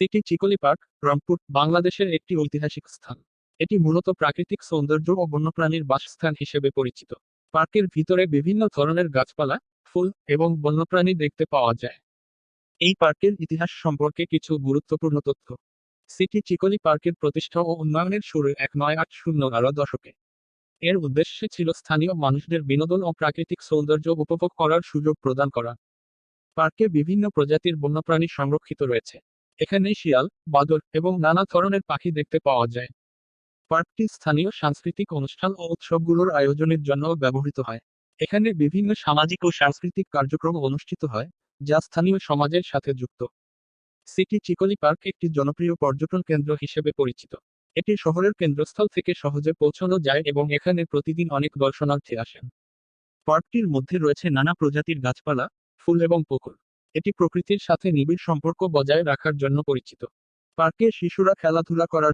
City Chikli park, Rangpur, বাংলাদেশের একটি ঐতিহাসিক স্থান। এটি মূলত প্রাকৃতিক সৌন্দর্য ও বন্যপ্রাণীর বাসস্থান হিসেবে পরিচিত। পার্কের ভিতরে বিভিন্ন ধরনের গাছপালা, ফুল এবং বন্যপ্রাণী দেখতে পাওয়া যায়। এই পার্কের ইতিহাস সম্পর্কে কিছু গুরুত্বপূর্ণ তথ্য। সিটি চিকলি পার্কের প্রতিষ্ঠা ও উন্নয়নের শুরু এক নয় আট শূন্য বারো দশকে। এর উদ্দেশ্যে ছিল স্থানীয় মানুষদের বিনোদন ও প্রাকৃতিক সৌন্দর্য উপভোগ করার সুযোগ প্রদান করা। পার্কে বিভিন্ন প্রজাতির বন্যপ্রাণী সংরক্ষিত রয়েছে। এখানে শিয়াল বাদর এবং নানা ধরনের পাখি দেখতে পাওয়া যায়। পার্কটি স্থানীয় সাংস্কৃতিক অনুষ্ঠান ও উৎসবগুলোর আয়োজনের জন্য ব্যবহৃত হয়। এখানে বিভিন্ন সামাজিক ও সাংস্কৃতিক কার্যক্রম অনুষ্ঠিত হয়, যা স্থানীয় সমাজের সাথে যুক্ত। সিটি চিকলি পার্ক একটি জনপ্রিয় পর্যটন কেন্দ্র হিসেবে পরিচিত। এটি শহরের কেন্দ্রস্থল থেকে সহজে পৌঁছানো যায় এবং এখানে প্রতিদিন অনেক দর্শনার্থী আসেন। পার্কটির মধ্যে রয়েছে নানা প্রজাতির গাছপালা, ফুল এবং পুকুর। এটি প্রকৃতির সাথে নিবিড় সম্পর্ক বজায় রাখার জন্য পরিচিত। পার্কে শিশুরা খেলাধুলা করার